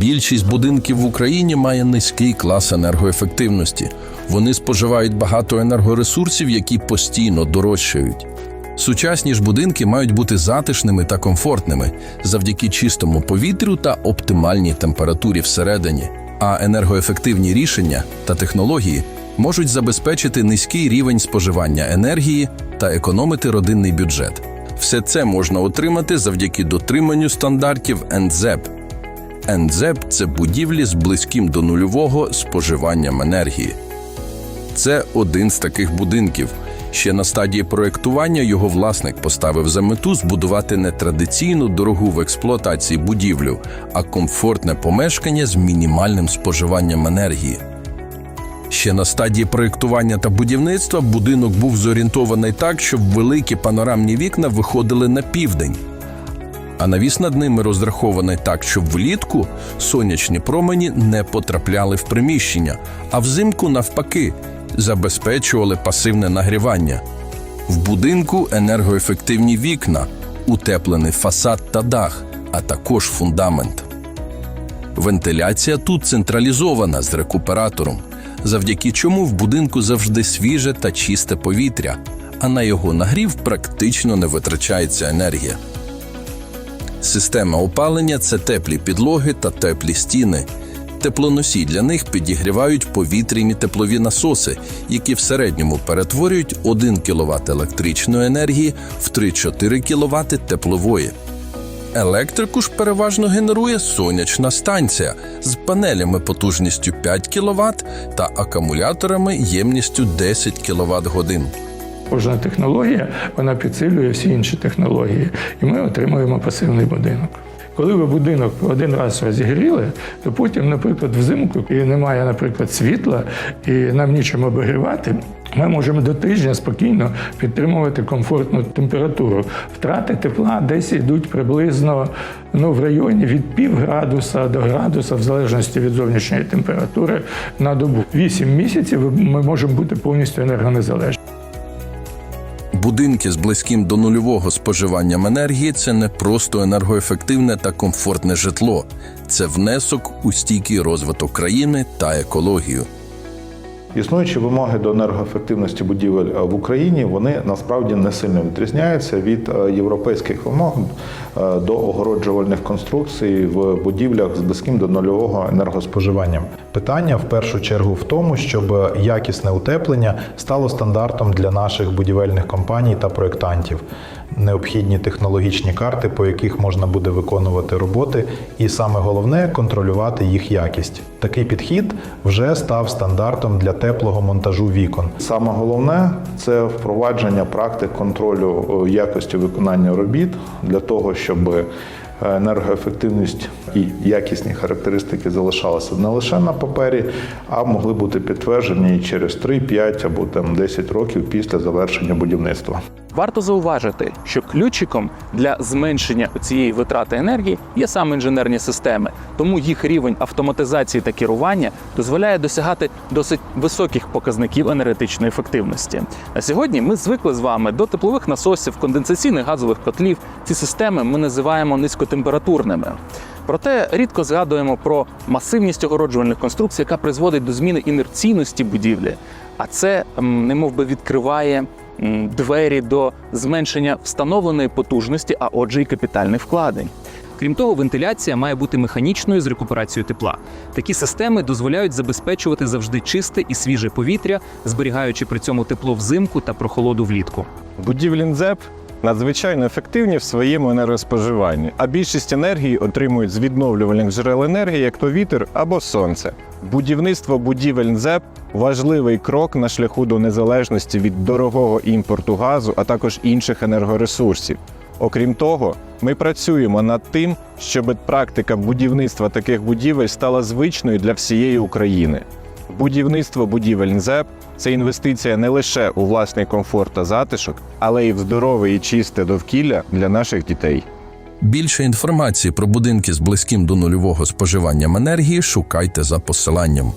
Більшість будинків в Україні має низький клас енергоефективності. Вони споживають багато енергоресурсів, які постійно дорожчають. Сучасні ж будинки мають бути затишними та комфортними завдяки чистому повітрю та оптимальній температурі всередині. А енергоефективні рішення та технології можуть забезпечити низький рівень споживання енергії та економити родинний бюджет. Все це можна отримати завдяки дотриманню стандартів НЗЕП. НЗЕП – це будівлі з близьким до нульового споживанням енергії. Це один з таких будинків. Ще на стадії проєктування його власник поставив за мету збудувати не традиційну дорогу в експлуатації будівлю, а комфортне помешкання з мінімальним споживанням енергії. Ще на стадії проєктування та будівництва будинок був зорієнтований так, щоб великі панорамні вікна виходили на південь. А навіс над ними розрахований так, щоб влітку сонячні промені не потрапляли в приміщення, а взимку, навпаки, забезпечували пасивне нагрівання. В будинку енергоефективні вікна, утеплений фасад та дах, а також фундамент. Вентиляція тут централізована з рекуператором, завдяки чому в будинку завжди свіже та чисте повітря, а на його нагрів практично не витрачається енергія. Система опалення це теплі підлоги та теплі стіни. Теплоносій для них підігрівають повітряні теплові насоси, які в середньому перетворюють 1 кВт електричної енергії в 3-4 кВт теплової. Електрику ж переважно генерує сонячна станція з панелями потужністю 5 кВт та акумуляторами ємністю 10 кВт годин. Кожна технологія вона підсилює всі інші технології, і ми отримуємо пасивний будинок. Коли ви будинок один раз розігріли, то потім, наприклад, взимку і немає, наприклад, світла, і нам нічим обігрівати, ми можемо до тижня спокійно підтримувати комфортну температуру. Втрати тепла десь йдуть приблизно ну, в районі від пів градуса до градуса, в залежності від зовнішньої температури на добу. Вісім місяців ми можемо бути повністю енергонезалежні. Будинки з близьким до нульового споживанням енергії це не просто енергоефективне та комфортне житло, це внесок у стійкий розвиток країни та екологію. Існуючі вимоги до енергоефективності будівель е, в Україні вони насправді не сильно відрізняються від е, європейських вимог е, до огороджувальних конструкцій в будівлях з близьким до нульового енергоспоживанням. Питання в першу чергу в тому, щоб якісне утеплення стало стандартом для наших будівельних компаній та проєктантів. Необхідні технологічні карти, по яких можна буде виконувати роботи, і саме головне контролювати їх якість. Такий підхід вже став стандартом для теплого монтажу вікон. Саме головне це впровадження практик контролю е, якості виконання робіт для того, щоб е, енергоефективність і якісні характеристики залишалися не лише на папері, а могли бути підтверджені через 3, 5 або там 10 років після завершення будівництва. Варто зауважити, що ключиком для зменшення цієї витрати енергії є саме інженерні системи, тому їх рівень автоматизації та керування дозволяє досягати досить високих показників енергетичної ефективності. На сьогодні ми звикли з вами до теплових насосів, конденсаційних газових котлів. Ці системи ми називаємо низькотемпературними. Проте рідко згадуємо про масивність огороджувальних конструкцій, яка призводить до зміни інерційності будівлі. А це м, немов би відкриває двері до зменшення встановленої потужності, а отже, і капітальних вкладень. Крім того, вентиляція має бути механічною з рекуперацією тепла. Такі системи дозволяють забезпечувати завжди чисте і свіже повітря, зберігаючи при цьому тепло взимку та прохолоду влітку. Будівлі НЗЕП надзвичайно ефективні в своєму енергоспоживанні, а більшість енергії отримують з відновлювальних джерел енергії, як то вітер або сонце. Будівництво будівель НЗЕП важливий крок на шляху до незалежності від дорогого імпорту газу, а також інших енергоресурсів. Окрім того, ми працюємо над тим, щоб практика будівництва таких будівель стала звичною для всієї України. Будівництво будівель НЗЕП це інвестиція не лише у власний комфорт та затишок, але й в здорове і чисте довкілля для наших дітей. Більше інформації про будинки з близьким до нульового споживанням енергії шукайте за посиланням.